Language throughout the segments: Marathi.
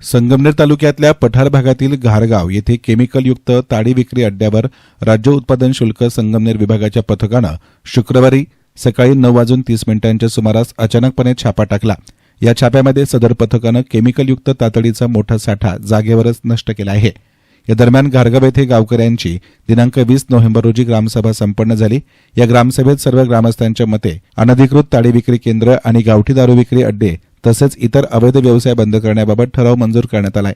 संगमनेर तालुक्यातल्या पठार भागातील घारगाव येथे केमिकलयुक्त ताडी विक्री अड्ड्यावर राज्य उत्पादन शुल्क संगमनेर विभागाच्या पथकानं शुक्रवारी सकाळी नऊ वाजून तीस मिनिटांच्या सुमारास अचानकपणे छापा टाकला. या छाप्यामध्ये सदर पथकानं केमिकलयुक्त तातडीचा मोठा साठा जागेवरच नष्ट केला आहे. या दरम्यान घारगाव येथे गावकऱ्यांची दिनांक वीस नोव्हेंबर रोजी ग्रामसभा संपन्न झाली. या ग्रामसभेत सर्व ग्रामस्थांच्या मते अनधिकृत ताडी विक्री केंद्र आणि गावठी दारू विक्री अड्डे तसेच इतर अवैध व्यवसाय बंद करण्याबाबत ठराव मंजूर करण्यात आलाय.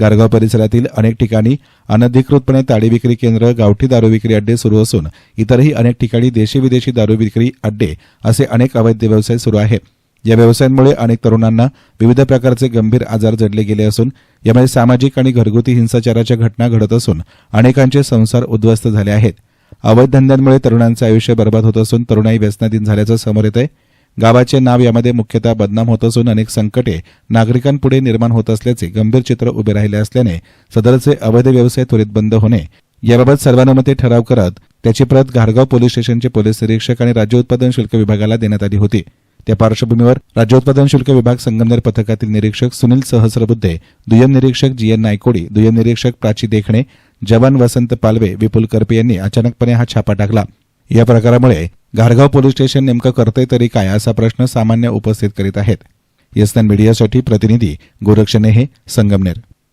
गारगाव परिसरातील अनेक ठिकाणी अनधिकृतपणे ताडी विक्री केंद्र गावठी दारू विक्री अड्डे सुरू असून इतरही अनेक ठिकाणी देशी विदेशी दारू विक्री अड्डे असे अनेक अवैध व्यवसाय सुरू आहेत. या व्यवसायांमुळे अनेक तरुणांना विविध प्रकारचे गंभीर आजार जडले गेले असून यामुळे सामाजिक आणि घरगुती हिंसाचाराच्या घटना घडत असून अनेकांचे संसार उद्ध्वस्त झाले आहेत. अवैध धंद्यांमुळे तरुणांचे आयुष्य बर्बाद होत असून तरुणाई व्यसनाधीन झाल्याचं समोर येत आहे गावाचे नाव यामध्ये मुख्यतः बदनाम होत असून अनेक संकटे नागरिकांपुढे निर्माण होत असल्याचे गंभीर चित्र उभे राहिले असल्याने सदरचे अवैध व्यवसाय त्वरित बंद होणे याबाबत सर्वानुमते ठराव करत त्याची प्रत घारगाव पोलीस स्टेशनचे पोलीस निरीक्षक आणि राज्य उत्पादन शुल्क विभागाला देण्यात आली होती. त्या पार्श्वभूमीवर राज्य उत्पादन शुल्क विभाग संगमनेर पथकातील निरीक्षक सुनील सहस्रबुद्धे दुय्यम निरीक्षक जी एन नायकोडी दुय्यम निरीक्षक प्राची देखणे जवान वसंत पालवे विपुल करपे यांनी अचानकपणे हा छापा टाकला. या प्रकारामुळे घाडगाव पोलीस स्टेशन नेमकं करतंय तरी काय असा प्रश्न सामान्य उपस्थित करीत आहेत. येसन मीडियासाठी प्रतिनिधी गोरक्षणे हे संगमनेर.